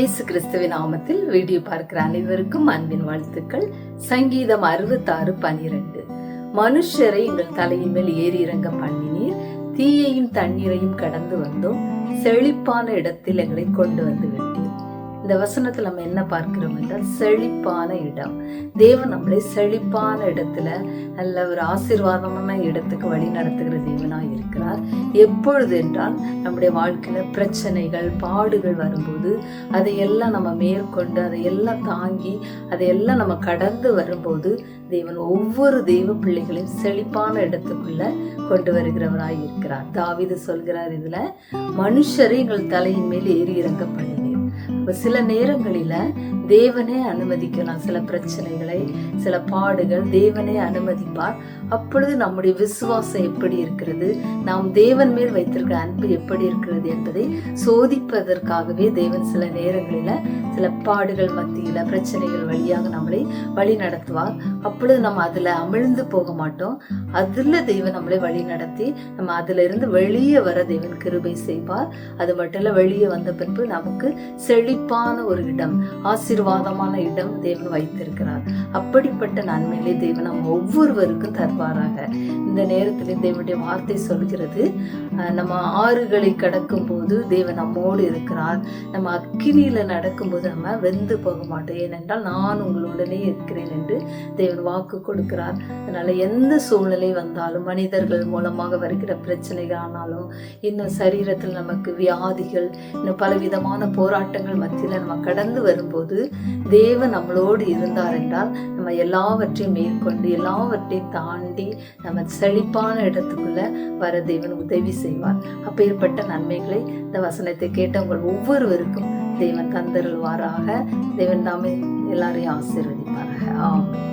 இயேசு கிறிஸ்துவின் நாமத்தில் வீடியோ பார்க்கிற அனைவருக்கும் அன்பின் வாழ்த்துக்கள். சங்கீதம் அறுபத்தாறு பனிரெண்டு. மனுஷரை எங்கள் தலையின் மேல் ஏறி இறங்க பண்ணினீர். தீயையும் தண்ணீரையும் கடந்து வந்தோம். செழிப்பான இடத்தில் எங்களை கொண்டு வந்து இந்த வசனத்தில் நம்ம என்ன பார்க்கிறோம் என்றால் செழிப்பான இடம். தேவன் நம்மளை செழிப்பான இடத்துல நல்ல ஒரு ஆசீர்வாதமான இடத்துக்கு வழி நடத்துகிற தேவனாக இருக்கிறார். எப்பொழுது என்றால் நம்முடைய வாழ்க்கையில் பிரச்சனைகள் பாடுகள் வரும்போது அதையெல்லாம் நம்ம மேற்கொண்டு அதையெல்லாம் தாங்கி அதையெல்லாம் நம்ம கடந்து வரும்போது தேவன் ஒவ்வொரு தெய்வ பிள்ளைகளையும் செழிப்பான இடத்துக்குள்ள கொண்டு வருகிறவராய் இருக்கிறார். தாவிது சொல்கிறார் இதுல மனுஷரை எங்கள் தலையின் மேல் ஏறி இறங்க சில நேரங்களில தேவனே அனுமதிக்கலாம். சில பிரச்சனைகளை சில பாடுகள் தேவனே அனுமதிப்பார். அப்பொழுது நம்முடைய விசுவாசம் எப்படி இருக்கிறது? நாம் தேவன் மேல் வைத்திருக்கிற அன்பு எப்படி இருக்கிறது என்பதை சோதிப்பதற்காகவே தேவன் சில நேரங்களில சில பாடுகள் மத்தியில பிரச்சனைகள் வழியாக நம்மளை வழி நடத்துவார் அப்பொழுது நம்ம அதுல அமிழ்ந்து போக மாட்டோம். அதுல தெய்வம் நம்மளை வழி நடத்தி நம்ம அதுல இருந்து வெளியே வர தெய்வன் கிருபை செய்வார். அது மட்டும் இல்ல வெளியே வந்த பின்பு நமக்கு செழிப்பான ஒரு இடம் ஆசீர்வாதமான இடம் தேவன் வைத்திருக்கிறார். அப்படிப்பட்ட நன்மைகளை தேவன் நம்ம ஒவ்வொருவருக்கும் தருவாராக. இந்த நேரத்தில் தேவனுடைய வார்த்தை சொல்கிறது நம்ம ஆறுகளை கடக்கும் போது தேவன் நம்மோடு இருக்கிறார். நம்ம அக்கினியில நடக்கும்போது நம்ம வெந்து போக மாட்டோம். ஏனென்றால் நான் உங்களுடனே இருக்கிறேன் என்று தேவன் வாக்கு கொடுக்கிறார். அதனால எந்த சூழ்நிலை வந்தாலும் மனிதர்கள் மூலமாக வருகிற பிரச்சனைகள் ஆனாலும் இன்னும் சரீரத்தில் நமக்கு வியாதிகள் இன்னும் பலவிதமான போராட்டங்கள் மத்தியில் நம்ம கடந்து வரும்போது தேவன் நம்மளோடு இருந்தார் என்றால் நம்ம எல்லாவற்றையும் மேற்கொண்டு எல்லாவற்றையும் தாண்டி நம்ம செழிப்பான இடத்துக்குள்ள வர தேவன் உதவி செய்வார். அப்பேற்பட்ட நன்மைகளை இந்த வசனத்தை கேட்டவங்கள் ஒவ்வொருவருக்கும் தேவன் தந்தருள்வாராக. தேவன் தாமே எல்லாரையும் ஆசீர்வதிப்பாராக. ஆமாம்